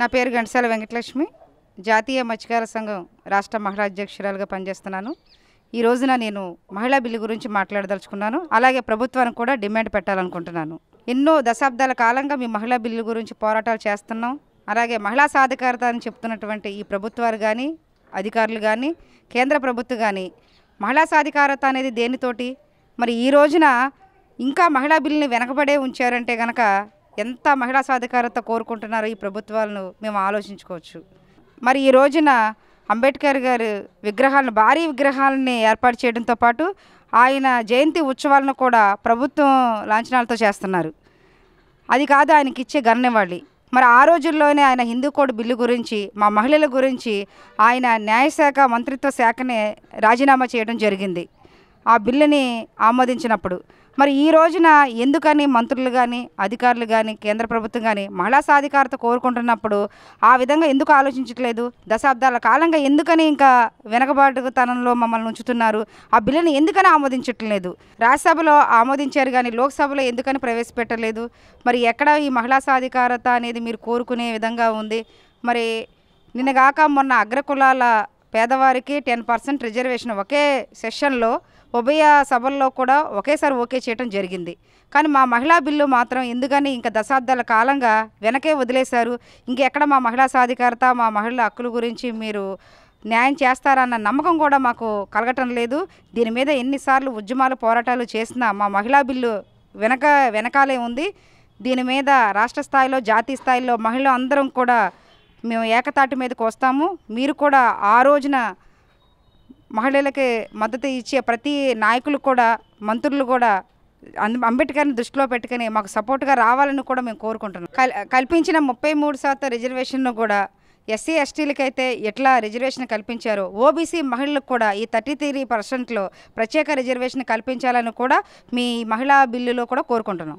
నా పేరు గంటసాల వెంకటలక్ష్మి. జాతీయ మత్స్యకార సంఘం రాష్ట్ర మహిళా అధ్యక్షురాలుగా పనిచేస్తున్నాను. ఈ రోజున నేను మహిళా బిల్లు గురించి మాట్లాడదలుచుకున్నాను. అలాగే ప్రభుత్వానికి కూడా డిమాండ్ పెట్టాలనుకుంటున్నాను. ఎన్నో దశాబ్దాల కాలంగా మీ మహిళా బిల్లు గురించి పోరాటాలు చేస్తున్నాం. అలాగే మహిళా సాధికారత అని చెప్తున్నటువంటి ఈ ప్రభుత్వాలు కానీ అధికారులు కానీ కేంద్ర ప్రభుత్వం కానీ మహిళా సాధికారత అనేది దేనితోటి? మరి ఈ రోజున ఇంకా మహిళా బిల్లుని వెనకబడే ఉంచారంటే కనుక ఎంత మహిళా సాధికారత కోరుకుంటున్నారో ఈ ప్రభుత్వాలను మేము ఆలోచించుకోవచ్చు. మరి ఈ రోజున అంబేద్కర్ గారు విగ్రహాలను భారీ విగ్రహాలని ఏర్పాటు చేయడంతో పాటు ఆయన జయంతి ఉత్సవాలను కూడా ప్రభుత్వం లాంఛనాలతో చేస్తున్నారు. అది కాదు ఆయనకి ఇచ్చే గన్నెవాళ్ళి మరి ఆ రోజుల్లోనే ఆయన హిందూ కోడ్ బిల్లు గురించి మా మహిళల గురించి ఆయన న్యాయశాఖ మంత్రిత్వ శాఖనే రాజీనామా చేయడం జరిగింది. ఆ బిల్లుని ఆమోదించినప్పుడు. మరి ఈ రోజున ఎందుకని మంత్రులు కానీ అధికారులు కానీ కేంద్ర ప్రభుత్వం కానీ మహిళా సాధికారత కోరుకుంటున్నప్పుడు ఆ విధంగా ఎందుకు ఆలోచించట్లేదు? దశాబ్దాల కాలంగా ఎందుకని ఇంకా వెనకబాటుతనంలో మమ్మల్ని ఉంచుతున్నారు? ఆ బిల్లుని ఎందుకని ఆమోదించట్లేదు? రాజ్యసభలో ఆమోదించారు కానీ లోక్సభలో ఎందుకని ప్రవేశపెట్టలేదు? మరి ఎక్కడ ఈ మహిళా సాధికారత అనేది మీరు కోరుకునే విధంగా ఉంది? మరి నిన్నగాక మొన్న అగ్రకులాల పేదవారికి టెన్ పర్సెంట్ రిజర్వేషన్ ఒకే సెషన్లో ఉభయ సభల్లో కూడా ఒకేసారి ఓకే చేయడం జరిగింది. కానీ మా మహిళా బిల్లు మాత్రం ఎందుకని ఇంకా దశాబ్దాల కాలంగా వెనకే వదిలేశారు. ఇంకెక్కడ మా మహిళా సాధికారత మా మహిళల హక్కుల గురించి మీరు న్యాయం చేస్తారన్న నమ్మకం కూడా మాకు కలగటం లేదు. దీని మీద ఎన్నిసార్లు ఉద్యమాలు పోరాటాలు చేసినా మా మహిళా బిల్లు వెనక వెనకాలే ఉంది. దీని మీద రాష్ట్ర స్థాయిలో జాతీయ స్థాయిలో మహిళలు అందరం కూడా మేము ఏకతాటి మీదకి వస్తాము. మీరు కూడా ఆ రోజున మహిళలకి మద్దతు ఇచ్చే ప్రతి నాయకులు కూడా మంత్రులు కూడా అంబేద్కర్ని దృష్టిలో పెట్టుకుని మాకు సపోర్ట్గా రావాలని కూడా మేము కోరుకుంటున్నాం. కల్- కల్పించిన ముప్పై మూడు శాతం రిజర్వేషన్ను కూడా ఎస్సీ ఎస్టీలకైతే ఎట్లా రిజర్వేషన్ కల్పించారో ఓబీసీ మహిళలకు కూడా ఈ థర్టీ త్రీ పర్సెంట్లో ప్రత్యేక రిజర్వేషన్ కల్పించాలని కూడా మీ మహిళా బిల్లులో కూడా కోరుకుంటున్నాం.